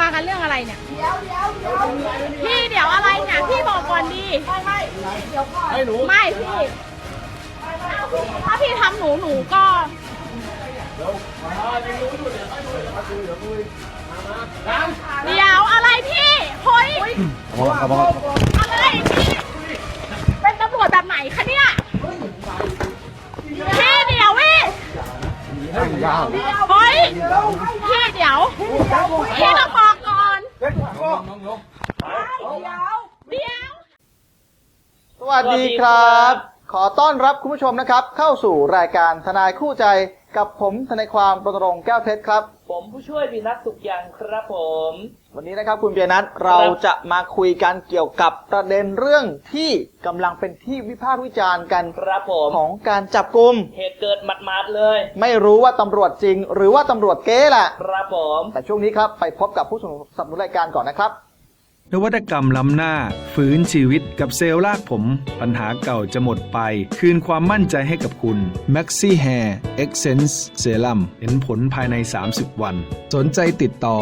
มากันเรื่องอะไรเนี่ย เดี๋ยวเดี๋ยวเดี๋ยวพี่เดี๋ยวอะไรเนี่ยพี่บอกก่อนดีไม่ไม่เดี๋ยวก่อนให้หนูไม่พี่ถ้าพี่ทำหนูหนูก็เดี๋ยวอะไรพี่เฮ้ยเอามาเอามาอะไรพี่เป็นตำรวจแบบไหนคะเนี่ยพี่เดี๋ยวพี่ยาวเฮ้ยพี่เดี๋ยวพี่ต้องบอกก่อน เดี๋ยว เดี๋ยว ส วัสดีครับ ขอต้อนรับคุณผู้ชมนะครับ เข้าสู่รายการทนายคู่ใจกับผมทนายความรณรงค์แก้วเพชรครับ ผมผู้ช่วยวีนัทสุขยังครับผม วันนี้นะครับคุณเบียร์นัทเราจะมาคุยกันเกี่ยวกับประเด็นเรื่องที่กำลังเป็นที่วิพากษ์วิจารณ์กันครับผมของการจับกลุ่มเหตุเกิดหมาดๆเลย ไม่รู้ว่าตำรวจจริง หรือว่าตำรวจเก๊แหละครับผม แต่ช่วงนี้ครับไปพบกับผู้สนับสนุนรายการก่อนนะครับ นวัตกรรมล้ำหน้า ฟื้นชีวิตกับเซลล์รากผม ปัญหาเก่าจะหมดไป คืนความมั่นใจให้กับคุณ Maxi Hair Essence Serum เห็นผลภายใน 30 วัน สนใจติดต่อ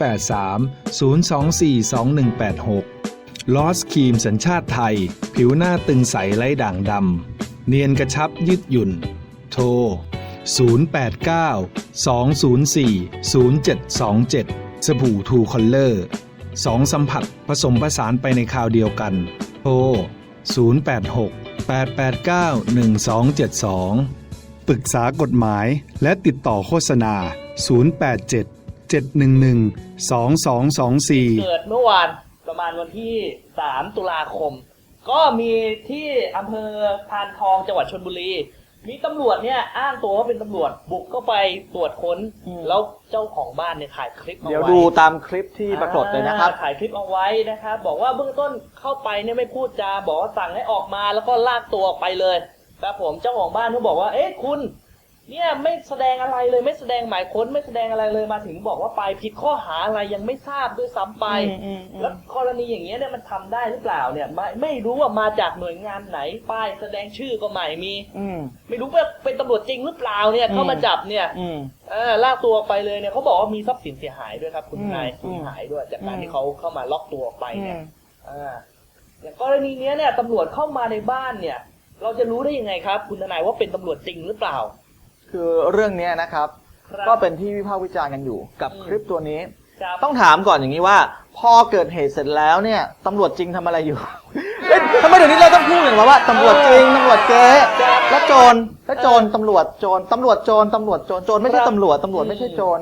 083 024 2186 ลอสครีมสัญชาติไทย ผิวหน้าตึงใสไร้ด่างดำ เนียนกระชับยืดหยุ่น โทร 089 204 0727 สบู่ทูคอลเลอร์ สองสัมผัสผสมผสานไปในคราวเดียวกัน โทร 086 889 1272 ปรึกษากฎหมายและติดต่อโฆษณา 087 711 2224 เกิดเมื่อวานประมาณวันที่ 3 ตุลาคม ก็มีที่อำเภอพานทองจังหวัดชนบุรี มีตำรวจเนี่ยอ้างตัวว่าเป็นตำรวจบุกเข้าไปตรวจค้น อืม แล้วเจ้าของบ้านเนี่ยถ่ายคลิปเอาไว้ เดี๋ยวดูตามคลิปที่ปรากฏเลยนะครับ อ่าถ่ายคลิปเอาไว้นะครับ บอกว่าเบื้องต้นเข้าไปเนี่ยไม่พูดจา บอกว่าสั่งให้ออกมาแล้วก็ลากตัวออกไปเลยครับผมเจ้าของบ้านเขาบอกว่า เอ๊ะคุณ เนี่ยไม่แสดงอะไรเลยไม่แสดงหมายค้นไม่แสดงอะไรเลยมาถึงบอกว่าไปผิดข้อหาอะไรยังไม่ทราบด้วยซ้ำไปอืมอืมอืมแล้วกรณีอย่างเงี้ยเนี่ยมันทำได้หรือเปล่าเนี่ยไม่ไม่รู้ว่ามาจากหน่วยงานไหนป้ายแสดงชื่อก็ไม่มีอืมไม่รู้ว่าเป็นตำรวจจริงหรือเปล่าเนี่ยเข้ามาจับเนี่ยอืมเออลากตัวออกไปเลยเนี่ยเขาบอกว่ามีทรัพย์สินเสียหายด้วยครับ คุณอืมนายอืสูมญหายด้วยจากการอืมที่เขาเข้ามาล็อกตัวออกไปอืเนี่ยมอ่าอย่างกรณีเนี้ยเนี่ยตำรวจเข้ามาในบ้านเนี่ย เราจะรู้ได้ยังไงครับ คุณทนายว่าเป็นตำรวจจริงหรือเปล่า คือเรื่องเนี้ยนะครับครับ ก็เป็นที่วิพากษ์วิจารณ์กันอยู่กับอืมคลิปตัวนี้ ครับต้องถามก่อนอย่างนี้ว่า พอเกิดเหตุเสร็จแล้วเนี่ยตำรวจจริงทำอะไรอยู่ เอ๊ะทำไมเดี๋ยวนี้เราต้องพูดอย่างว่าว่าตำรวจจริงตำรวจเก๊และโจรและโจรตำรวจโจรตำรวจโจรตำรวจโจรโจรไม่ใช่ตำรวจตำรวจไม่ใช่โจร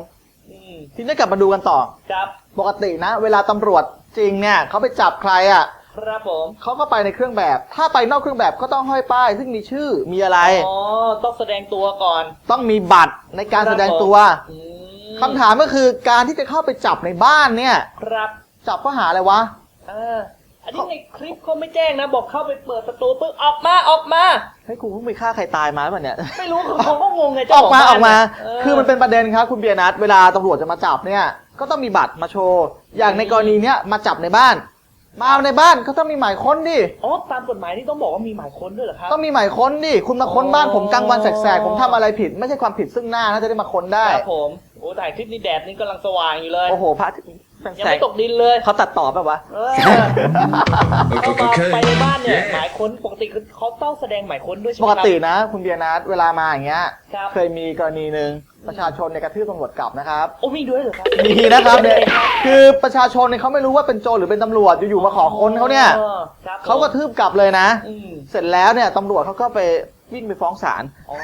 อืมทีนี้กลับมาดูกันต่อ ครับ ปกตินะ เวลาตำรวจจริงเนี่ยเขาไปจับใครอะ ครับผมเขาก็ไปในเครื่องแบบ ถ้าไปนอกเครื่องแบบก็ต้องห้อยป้าย ซึ่งมีชื่อมีอะไร อ๋อต้องแสดงตัวก่อน ต้องมีบัตรในการแสดงตัวอืมคำถามก็คือการที่จะเข้าไปจับในบ้านเนี่ย ครับจับข้อหาอะไรวะ เอออันนี้ในคลิปเขาไม่แจ้งนะ บอกเข้าไปเปิดประตูปุ๊บออกมาออกมา เฮ้ยกูเพิ่งไปฆ่าใครตายมาหรือเปล่าเนี่ย ไม่รู้คือเขาก็งงไงอเจ้าอกของมาบ้นออกมา เคือมันเป็นประเด็นครับคุณเบียร์นัทเวลาตำรวจจะมาจับเนี่ย ก็ต้องมีบัตรมาโชว์ อย่างในกรณีเนี้ยมาจับในบ้าน มาในบ้านก็ต้องมีหมายค้นดิ อ๋อตามกฎหมายนี่ต้องบอกว่ามีหมายค้นด้วยเหรอครับ ต้องมีหมายค้นดิ คุณมาค้นบ้านอ๋อผมกลางวันแสกๆ ผมทำอะไรผิด ไม่ใช่ความผิดซึ่งหน้านะจะได้มาค้นได้ ครับผม โอ้ถ่ายคลิปนี้แดดนี่กำลังสว่างอยู่เลย โอ้โหพระยังแสไม่งตกดินเลยเขาตัดต่อแบบวะ เออเข้ามาไปในบ้านเนี่ยหมายค้นปกติคือเขาต้องแสดงหมายค้นด้วยใช่ไหปมกครับ ตินะ คุณเบียร์นัทเวลามาอย่างเงี้ย ครับ เคยมีกรณีหนึ่ง ประชาชนในยกระทืบตำรวจกลับนะครับโอ้มีด้วยเหรอครับมีนะครับเนี่ยคือประชาชนเนี่ยเขาไม่รู้ว่าเป็นโจรหรือเป็นตำรวจอยู่ๆมาขอค้นเขาเนี่ยออครับผมเขาก็ทืบกลับเลยนะ อืมเสร็จแล้วเนี่ยตำรวจเขาก็ไปวิ่งไปฟ้องศาล อ๋อ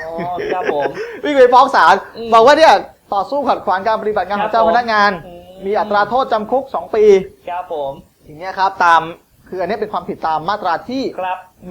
ครับผม วิ่งไปฟ้องศาลอืมบอกว่าเนี่ยต่อสู้ขัดขวางการปฏิบัติงานของเจ้าครับผมพนักงาน อืม มีอัตราโทษจำคุก 2 ปีครับผมทีเนี้ยครับตามคืออันนี้เป็นความผิดตามมาตราที่ ครับ138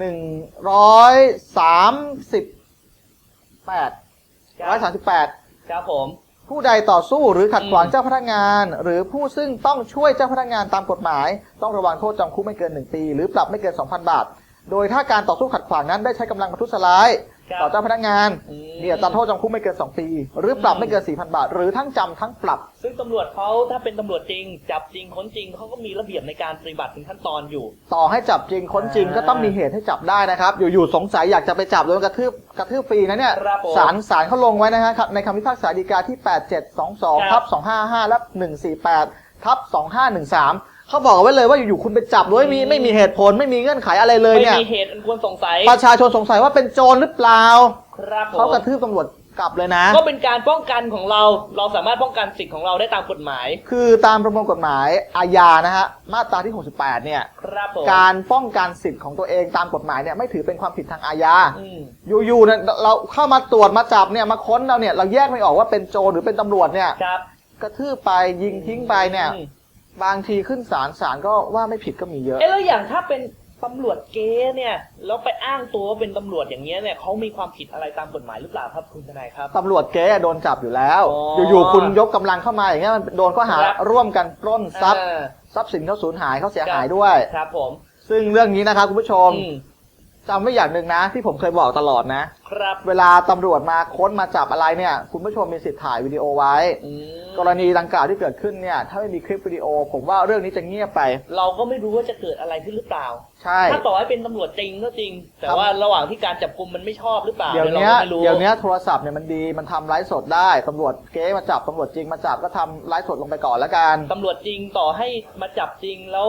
138 ครับผม ผู้ใดต่อสู้หรือขัดขวางเจ้าพนักงาน หรือผู้ซึ่งต้องช่วยเจ้าพนักงานตามกฎหมาย ต้องระวังโทษจำคุกไม่เกิน 1 ปี หรือปรับไม่เกิน 2,000 บาท โดยถ้าการต่อสู้ขัดขวางนั้นได้ใช้กำลังประทุษร้ายครับต่อเจ้าพนักงานอืม มีอัตราโทษจำคุกไม่เกิน 2 ปี หรือปรับไม่เกิน 4,000 บาท หรือทั้งจำทั้งปรับ ซึ่งตำรวจเขาถ้าเป็นตำรวจจริง จับจริงค้นจริงเขาก็มีระเบียบในการปฏิบัติถึงขั้นตอนอยู่ ต่อให้จับจริงค้นจริงอ่าก็ต้องมีเหตุให้จับได้นะครับ อยู่ๆสงสัยอยากจะไปจับโดนกระทืบกระทืบฟรีนะเนี่ยครับผมศาลศาลเขาลงไว้นะฮะครับในคำพิพากษาฎีกาที่ 8722ทับ255 และ 148 ทับ 2513 เขาบอกเอาไว้เลยว่าอยู่ๆคุณไปจับโดยมีไม่มีเหตุผลไม่มีเงื่อนไขอะไรเลยไม่เนี่ย มีเหตุอันควรสงสัยประชาชนสงสัยว่าเป็นโจรหรือเปล่าครับผมเขากระทืบตำรวจกลับเลยนะ ก็เป็นการป้องกันของเรา เราสามารถป้องกันสิทธิ์ของเราได้ตามกฎหมายคือตามประมวลกฎหมายอาญานะฮะมาตราที่ 68 เนี่ย ครับผมการป้องกันสิทธิ์ของตัวเองตามกฎหมายเนี่ยไม่ถือเป็นความผิดทางอาญา อืมอยู่ๆเนี่ยเราเข้ามาตรวจมาจับเนี่ยมาค้นเราเนี่ยเราแยกไม่ออกว่าเป็นโจรหรือเป็นตำรวจเนี่ย ครับ กระทืบไปยิงทิ้งไปเนี่ย อืม บางทีขึ้นศาลศาลก็ว่าไม่ผิดก็มีเยอะ เอ๊ะแล้วอย่างถ้าเป็นตำรวจเก๊เนี่ยแล้วไปอ้างตัวว่าเป็นตำรวจอย่างเงี้ยเนี่ยเขามีความผิดอะไรตามกฎหมายหรือเปล่าครับคุณทนายครับ ตำรวจเก๊โดนจับอยู่แล้ว อ๋อออยู่ๆคุณยกกำลังเข้ามาอย่างเงี้ยมันโดนข้อหาครับ ร่วมกันปล้นทรัพย์เออ ทรัพย์สินเขาสูญหายเขาเสียครับหายด้วย ครับผม ซึ่งเรื่องนี้นะครับคุณผู้ชม อืม จำไว้อย่างหนึ่งนะ ที่ผมเคยบอกตลอดนะ ครับ เวลาตำรวจมาค้นมาจับอะไรเนี่ย คุณผู้ชมมีสิทธิ์ถ่ายวิดีโอไว้ อืมกรณีดังกล่าวที่เกิดขึ้นเนี่ย ถ้าไม่มีคลิปวิดีโอ ผมว่าเรื่องนี้จะเงียบไป เราก็ไม่รู้ว่าจะเกิดอะไรขึ้นหรือเปล่า ใช่ ถ้าต่อให้เป็นตำรวจจริงก็จริง แต่ครับว่าระหว่างที่การจับกลุ่มมันไม่ชอบหรือเปล่าเดี๋ยวเราเนี้ยก็ไม่รู้เดี๋ยวเนี้ยโทรศัพท์เนี่ยมันดี มันทำไลฟ์สดได้ตำรวจเก๊มาจับตำรวจจริงมาจับก็ทำไลฟ์สดลงไปก่อนแล้วกัน ตำรวจจริงต่อให้มาจับจริงแล้ว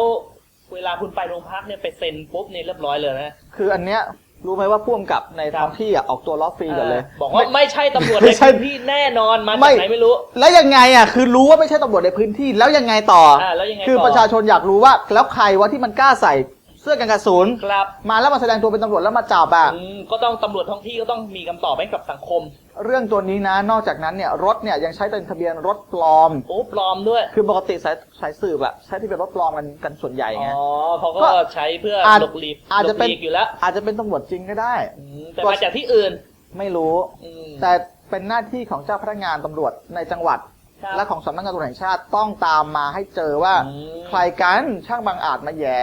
เวลาคุณไปโรงพักเนี่ยไปเซ็นปุ๊บเนี่ยเรียบร้อยเลยนะ คืออันเนี้ยรู้ไหมว่าพ่วงกับในครับท้องที่อะออกตัวล้อฟรีก่อนเลย บอกว่าไม่ใช่ตำรวจไม่ในใช่พื้นที่แน่นอนมาไม่จากไหนไม่รู้ แล้วยังไงอะคือรู้ว่าไม่ใช่ตำรวจในพื้นที่แล้วยังไงต่ออาแล้วยังไงคือต่อประชาชนอยากรู้ว่าแล้วใครวะที่มันกล้าใส่ เสื้อกันกระสุนครับมาแล้วมาแสดงตัวเป็นตำรวจแล้วมาจับอะ อืมก็ต้องตำรวจท้องที่ก็ต้องมีคำตอบให้กับสังคม เรื่องตัวนี้นะนอกจากนั้นเนี่ยรถเนี่ยยังใช้เป็นทะเบียนรถปลอม โอ้ปลอมด้วย คือปกติสายสายสืบอะใช้ทะเบียนรถปลอมกันกันส่วนใหญ่ไง อ๋อเขาก็ก็ใช้เพื่ออาจหลบหลีกอาจจะเป็น หลบหลีกอยู่แล้วอาจจะเป็นตำรวจจริงก็ได้ อืมแต่มาจากที่อื่นไม่รู้ อืม แต่เป็นหน้าที่ของเจ้าพนักงานตำรวจในจังหวัด ครับและของสำนักงานตำรวจแห่งชาติต้องตามมาให้เจอว่า อืม ใครกันช่างบางอาจมาแย่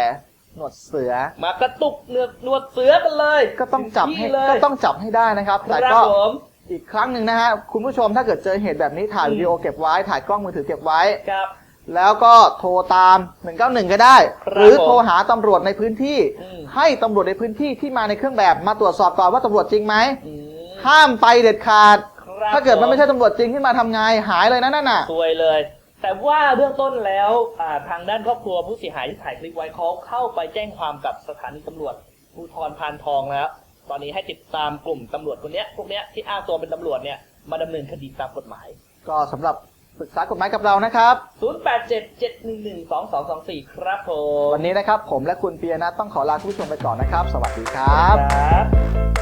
หนวดเสือ มากระตุกเนือกนวดเสือกันเลยก็ต้องจับถึให้ที่เลยก็ต้องจับให้ได้นะครับ คแต่รับก็ผมอีกครั้งหนึ่งนะฮะคุณผู้ชมถ้าเกิดเจอเหตุแบบนี้ถ่ายอืมวิดีโอเก็บไว้ถ่ายกล้องมือถือเก็บไว้ ครับ แล้วก็โทรตาม 191 ก็ได้ ครับหรือโทรหาตำรวจในพื้นที่ อืม ให้ตำรวจในพื้นที่ที่มาในเครื่องแบบมาตรวจสอบก่อนว่าตำรวจจริงไหม อืมห้ามไปเด็ดขาด ครับถ้าเกิดมันไม่ใช่ผตำรวจจริงขึ้นมาทำไงหายเลยนะนั่นน่ะ ซวยเลย แต่ว่าเบื้องต้นแล้วอ่าทางด้านครอบครัวผู้เสียหายที่ถ่ายคลิปไว้เขาเข้าไปแจ้งความกับสถานีตำรวจภูธรพานทองแล้ว ตอนนี้ให้ติดตามกลุ่มตำรวจคนเนี้ยพวกเนี้ยที่อ้างตัวเป็นตำรวจเนี่ยมาดำเนินคดีตามกฎหมาย ก็สำหรับปรึกษากฎหมายกับเรานะครับ 0877112224 ครับผม วันนี้นะครับผมและคุณปียนัทต้องขอลาคุณผู้ชมไปก่อนนะครับ สวัสดีครับครับ